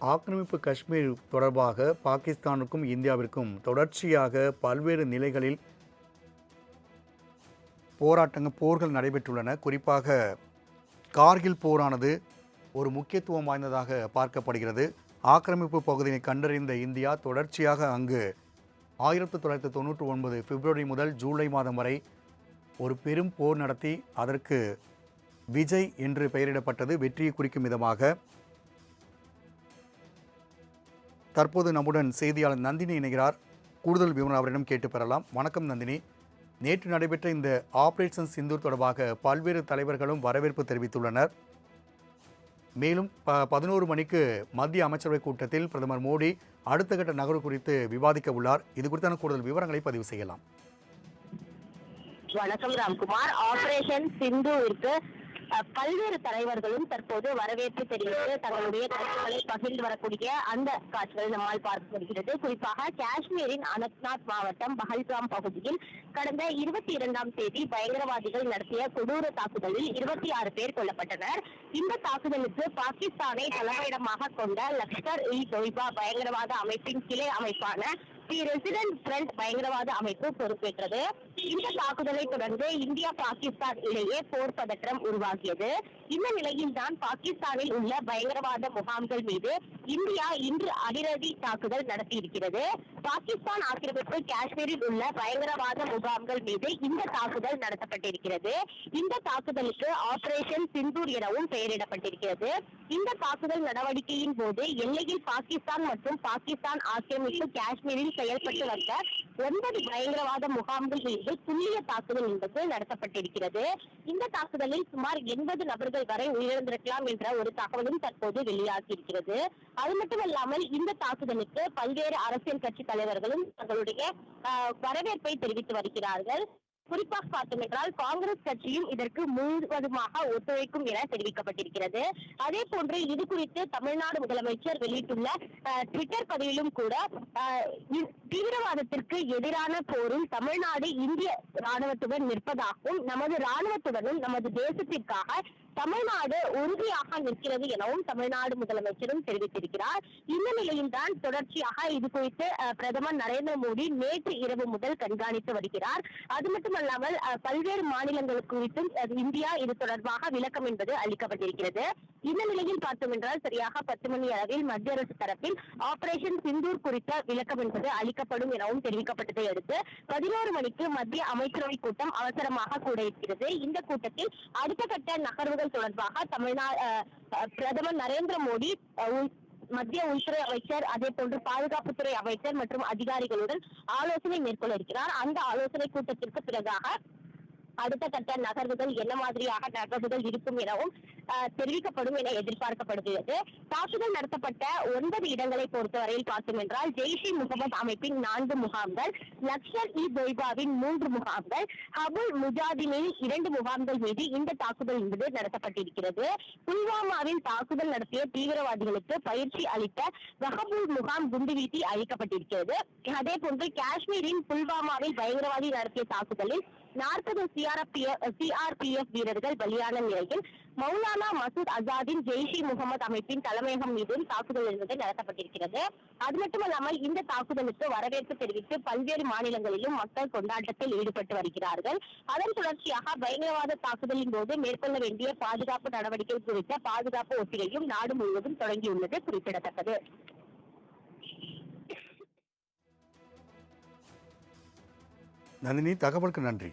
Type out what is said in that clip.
ஆக்கிரமிப்பு காஷ்மீர் தொடர்பாக பாகிஸ்தானுக்கும் இந்தியாவிற்கும் தொடர்ச்சியாக பல்வேறு நிலைகளில் போராட்டங்கள் போர்கள் நடைபெற்றுள்ளன. குறிப்பாக கார்கில் போரானது ஒரு முக்கியத்துவம் வாய்ந்ததாக பார்க்கப்படுகிறது. ஆக்கிரமிப்பு பகுதியை கண்டறிந்த இந்தியா தொடர்ச்சியாக அங்கு ஆயிரத்தி தொள்ளாயிரத்தி தொண்ணூற்றி ஒன்பது பிப்ரவரி முதல் ஜூலை மாதம் வரை ஒரு பெரும் போர் நடத்தி அதற்கு விஜய் என்று பெயரிடப்பட்டது. வெற்றியை குறிக்கும் விதமாக தற்போது நம்முடன் செய்தியாளர் நந்தினி இணைகிறார். கூடுதல் விவரம் அவரிடம் கேட்டு பெறலாம். வணக்கம் நந்தினி. நேற்று நடைபெற்ற இந்த ஆபரேஷன் சிந்தூர் தொடர்பாக பல்வேறு தலைவர்களும் வரவேற்பு தெரிவித்துள்ளனர். மேலும் ப பதினோரு மணிக்கு மத்திய அமைச்சரவை கூட்டத்தில் பிரதமர் மோடி அடுத்த கட்ட நகர்வு குறித்து விவாதிக்க உள்ளார். இது குறித்தான கூடுதல் விவரங்களை பதிவு செய்யலாம். வணக்கம் ராம்குமார். ஆபரேஷன் சிந்துவிற்கு பல்வேறு தலைவர்களும் தற்போது வரவேற்பு தெரிவித்து தங்களுடைய கருத்துக்களை பகிர்ந்து வரக்கூடிய அந்த காட்சிகளை நம்மால் பார்க்க முடிகிறது. குறிப்பாக காஷ்மீரின் அனந்த்நாத் மாவட்டம் பஹல்காம் பகுதியில் கடந்த இருபத்தி இரண்டாம் தேதி பயங்கரவாதிகள் நடத்திய கொடூர தாக்குதலில் இருபத்தி ஆறு பேர் கொல்லப்பட்டனர். இந்த தாக்குதலுக்கு பாகிஸ்தானை தலைமையிடமாக கொண்ட லஷ்கர் இ தொய்பா பயங்கரவாத அமைப்பின் கிளை அமைப்பான தி ரெசிடென்ட் ஃப்ரண்ட் பயங்கரவாத அமைப்பு பொறுப்பேற்றது. இந்த தாக்குதலை தொடர்ந்து இந்தியா பாகிஸ்தான் இடையே போர் பதற்றம் உருவாகியது. இந்த நிலையில் தான் பாகிஸ்தானில் உள்ள பயங்கரவாத முகாம்கள் மீது இந்தியா இன்று அதிரடி தாக்குதல் நடத்தியிருக்கிறது. பாகிஸ்தான் ஆக்கிரமிப்பு காஷ்மீரில் உள்ள பயங்கரவாத முகாம்கள் மீது இந்த தாக்குதல் நடத்தப்பட்டிருக்கிறது. இந்த தாக்குதலுக்கு ஆபரேஷன் சிந்தூர் எனவும் பெயரிடப்பட்டிருக்கிறது. இந்த தாக்குதல் நடவடிக்கையின் போது எல்லையில் பாகிஸ்தான் மற்றும் பாகிஸ்தான் ஆக்கிரமிப்பு காஷ்மீரில் செயல்பட்டு வந்த ஒன்பது பயங்கரவாத முகாம்கள் மீது துல்லிய தாக்குதல் என்பது நடத்தப்பட்டிருக்கிறது. இந்த தாக்குதலில் சுமார் எண்பது நபர்கள் வரை உயிரிழந்திருக்கலாம் என்ற ஒரு தகவலும் தற்போது வெளியாகி இருக்கிறது அது மட்டுமல்லாமல் இந்த தாக்குதலுக்கு பல்வேறு அரசியல் கட்சி தலைவர்களும் தங்களுடைய வரவேற்பை தெரிவித்து வருகிறார்கள். குறிப்பாக பார்த்தோம் என்றால் காங்கிரஸ் கட்சியும் இதற்கு முழுவதுமாக ஒத்துழைக்கும் என தெரிவிக்கப்பட்டிருக்கிறது. அதே போன்று இது குறித்து தமிழ்நாடு முதலமைச்சர் வெளியிட்டுள்ள ட்விட்டர் பதிவிலும் கூட தீவிரவாதத்திற்கு எதிரான போரும் தமிழ்நாடு இந்திய ராணுவத்துடன் நிற்பதாகவும் நமது ராணுவத்துடனும் நமது தேசத்திற்காக தமிழ்நாடு உறுதியாக நிற்கிறது எனவும் தமிழ்நாடு முதலமைச்சரும் தெரிவித்திருக்கிறார். இந்த நிலையில்தான் தொடர்ச்சியாக இது குறித்து பிரதமர் நரேந்திர மோடி நேற்று இரவு முதல் கண்காணித்து வருகிறார். அது மட்டுமல்லாமல் பல்வேறு மாநிலங்கள் குறித்தும் இந்தியா இது தொடர்பாக விளக்கம் என்பது அளிக்கப்பட்டிருக்கிறது. இந்த நிலையில் பார்த்தோம் என்றால் சரியாக பத்து மணி அளவில் மத்திய அரசு தரப்பில் ஆபரேஷன் சிந்தூர் குறித்த விளக்கம் என்பது அளிக்கப்படும் எனவும் தெரிவிக்கப்பட்டதை அடுத்து பதினோரு மணிக்கு மத்திய அமைச்சரவை கூட்டம் அவசரமாக கூட இருக்கிறது. இந்த கூட்டத்தில் அடுத்த கட்ட நகர்வுகள் தொடர்பாக தமிழ்நாடு பிரதமர் நரேந்திர மோடி மத்திய உள்துறை அமைச்சர் அதே போன்று பாதுகாப்புத்துறை அமைச்சர் மற்றும் அதிகாரிகளுடன் ஆலோசனை மேற்கொள்ள இருக்கிறார். அந்த ஆலோசனை கூட்டத்திற்கு பிறகாக அடுத்த கட்ட நகர்வுகள் என்ன மாதிரியாக நகர்வுகள் இருக்கும் எனவும் தெரிவிக்கப்படும் என எதிர்பார்க்கப்படுகிறது. தாக்குதல் நடத்தப்பட்ட ஒன்பது இடங்களை பொறுத்தவரையில் பார்த்தோம் என்றால் ஜெய்ஷ் இ முகமது அமைப்பின் நான்கு முகாம்கள் லக்ஷர் இ தொய்பாவின் மூன்று முகாம்கள் ஹபுல் முஜாதினின் இரண்டு முகாம்கள் மீது இந்த தாக்குதல் என்பது நடத்தப்பட்டிருக்கிறது. புல்வாமாவில் தாக்குதல் நடத்திய தீவிரவாதிகளுக்கு பயிற்சி அளித்த வஹபுல் முகாம் குண்டுவீசி அழிக்கப்பட்டிருக்கிறது. அதே போன்று காஷ்மீரின் புல்வாமாவில் பயங்கரவாதி நடத்திய தாக்குதலில் நாற்பது சிஆர்பிஎஃப் வீரர்கள் பலியான நிலையில் மௌலானா மசூத் அசாதின் ஜெய்ஷ் இ முகமது அமைப்பின் தலைமையகம் மீதும் தாக்குதல் என்பது நடத்தப்பட்டிருக்கிறது. அது மட்டுமல்லாமல் இந்த தாக்குதலுக்கு வரவேற்பு தெரிவித்து பல்வேறு மாநிலங்களிலும் மக்கள் கொண்டாட்டத்தில் ஈடுபட்டு வருகிறார்கள். அதன் தொடர்ச்சியாக பயங்கரவாத தாக்குதலின் போது மேற்கொள்ள வேண்டிய பாதுகாப்பு நடவடிக்கை குறித்த பாதுகாப்பு ஒத்திகையும் நாடு முழுவதும் தொடங்கியுள்ளது குறிப்பிடத்தக்கது. நந்தினி தகவலுக்கு நன்றி.